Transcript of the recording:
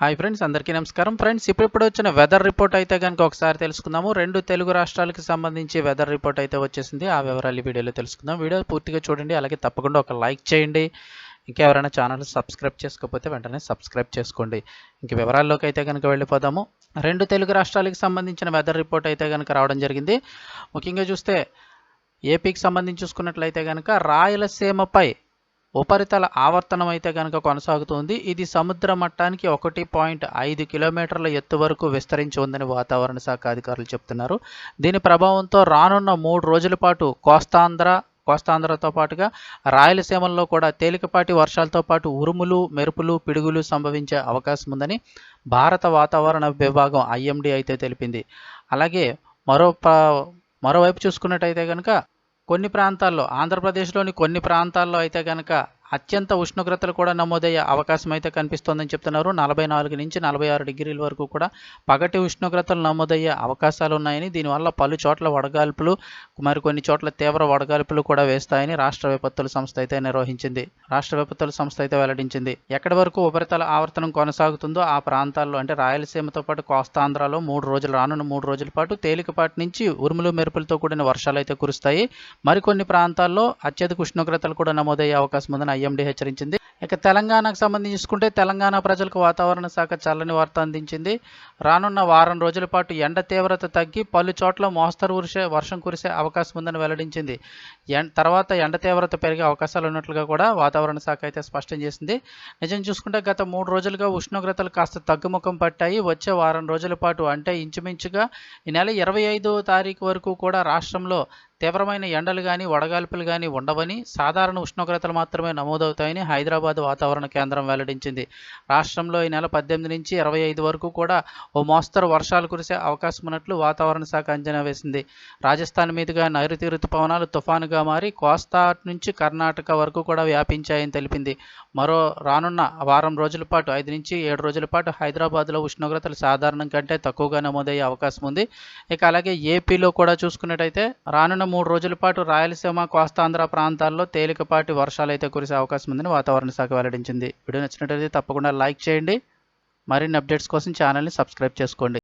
Hi friends అందరికీ నమస్కారం. Friends ఇప్పుడు వచ్చిన వెదర్ రిపోర్ట్ అయితే కనుక ఒకసారి తెలుసుకుందాము. రెండు తెలుగు రాష్ట్రాలకు సంబంధించి వెదర్ రిపోర్ట్ అయితే వచ్చేసింది. ఆ వివరాలు వీడియోలో తెలుసుకుందాం. వీడియో పూర్తిగా చూడండి. అలాగే తప్పకుండా ఒక లైక్ చేయండి. ఇంకా ఎవరైనా ఛానల్ సబ్స్క్రైబ్ చేసుకోకపోతే వెంటనే సబ్స్క్రైబ్ చేసుకోండి. ఇంక వివరాల్లోకి అయితే కనుక వెళ్ళిపోదాము. రెండు తెలుగు రాష్ట్రాలకు సంబంధించిన వెదర్ రిపోర్ట్ అయితే కనుక రావడం జరిగింది. ముఖ్యంగా చూస్తే ఏపీకి సంబంధించి చూసుకున్నట్లయితే కనుక రాయలసీమపై ఉపరితల ఆవర్తనం అయితే కనుక కొనసాగుతుంది. ఇది సముద్ర మట్టానికి ఒకటి పాయింట్ ఐదు కిలోమీటర్ల ఎత్తు వరకు విస్తరించి ఉందని వాతావరణ శాఖ అధికారులు చెప్తున్నారు. దీని ప్రభావంతో రానున్న మూడు రోజుల పాటు కోస్తాంధ్ర కోస్తాంధ్రతో పాటుగా రాయలసీమల్లో కూడా తేలికపాటి వర్షాలతో పాటు ఉరుములు మెరుపులు పిడుగులు సంభవించే అవకాశం ఉందని భారత వాతావరణ విభాగం ఐఎండీ అయితే తెలిపింది. అలాగే మరో మరోవైపు చూసుకున్నట్టయితే కనుక కొన్ని ప్రాంతాల్లో ఆంధ్రప్రదేశ్లోని కొన్ని ప్రాంతాల్లో అయితే కనుక అత్యంత ఉష్ణోగ్రతలు కూడా నమోదయ్యే అవకాశం అయితే కనిపిస్తోందని చెప్తున్నారు. నలభై నాలుగు నుంచి నలభై ఆరు డిగ్రీల వరకు కూడా పగటి ఉష్ణోగ్రతలు నమోదయ్యే అవకాశాలు ఉన్నాయని దీనివల్ల పలు చోట్ల వడగాల్పులు మరికొన్ని చోట్ల తీవ్ర వడగాల్పులు కూడా వేస్తాయని రాష్ట్ర విపత్తుల సంస్థ అయితే నిర్వహించింది. రాష్ట్ర విపత్తుల సంస్థ అయితే వెల్లడించింది. ఎక్కడి వరకు ఉపరితల ఆవర్తనం కొనసాగుతుందో ఆ ప్రాంతాల్లో అంటే రాయలసీమతో పాటు కోస్తాంధ్రలో మూడు రోజులు రానున్న మూడు రోజుల పాటు తేలికపాటి నుంచి ఉరుములు మెరుపులతో కూడిన వర్షాలు అయితే కురుస్తాయి. మరికొన్ని ప్రాంతాల్లో అత్యధిక ఉష్ణోగ్రతలు కూడా నమోదయ్యే అవకాశం ఉందని ఐఎండీ హెచ్చరించింది. ఇక తెలంగాణకు సంబంధించి చూసుకుంటే తెలంగాణ ప్రజలకు వాతావరణ శాఖ చల్లని వార్త అందించింది. రానున్న వారం రోజుల పాటు ఎండ తీవ్రత తగ్గి పలు చోట్ల మోస్తరు ఉరిసే వర్షం కురిసే అవకాశం ఉందని వెల్లడించింది. తర్వాత ఎండ తీవ్రత పెరిగే అవకాశాలు ఉన్నట్లుగా కూడా వాతావరణ శాఖ అయితే స్పష్టం చేసింది. నిజం చూసుకుంటే గత మూడు రోజులుగా ఉష్ణోగ్రతలు కాస్త తగ్గుముఖం పట్టాయి. వచ్చే వారం రోజుల పాటు అంటే ఇంచుమించుగా ఈ నెల ఇరవై ఐదో తారీఖు వరకు కూడా రాష్ట్రంలో తీవ్రమైన ఎండలు కానీ వడగాల్పులు కానీ ఉండవని సాధారణ ఉష్ణోగ్రతలు మాత్రమే నమోదవుతాయని హైదరాబాద్ వాతావరణ కేంద్రం వెల్లడించింది. రాష్ట్రంలో ఈ నెల పద్దెనిమిది నుంచి ఇరవై ఐదు వరకు కూడా ఓ మోస్తరు వర్షాలు కురిసే అవకాశం ఉన్నట్లు వాతావరణ శాఖ అంచనా వేసింది. రాజస్థాన్ మీదుగా నైరుతి ఋతుపవనాలు తుఫానుగా మారి కోస్తా నుంచి కర్ణాటక వరకు కూడా వ్యాపించాయని తెలిపింది. మరో రానున్న వారం రోజుల పాటు ఐదు నుంచి ఏడు రోజుల పాటు హైదరాబాద్లో ఉష్ణోగ్రతలు సాధారణం కంటే తక్కువగా నమోదయ్యే అవకాశం ఉంది. ఇక అలాగే ఏపీలో కూడా చూసుకున్నట్టయితే రానున్న మూడు రోజుల పాటు రాయలసీమ కోస్తాంధ్ర ప్రాంతాల్లో తేలికపాటి వర్షాలు అయితే కురిసే అవకాశం ఉందని వాతావరణ శాఖ వెల్లడించింది. వీడియో నచ్చినట్లయితే తప్పకుండా లైక్ చేయండి. మరిన్ని అప్డేట్స్ కోసం ఛానల్ని సబ్స్క్రైబ్ చేసుకోండి.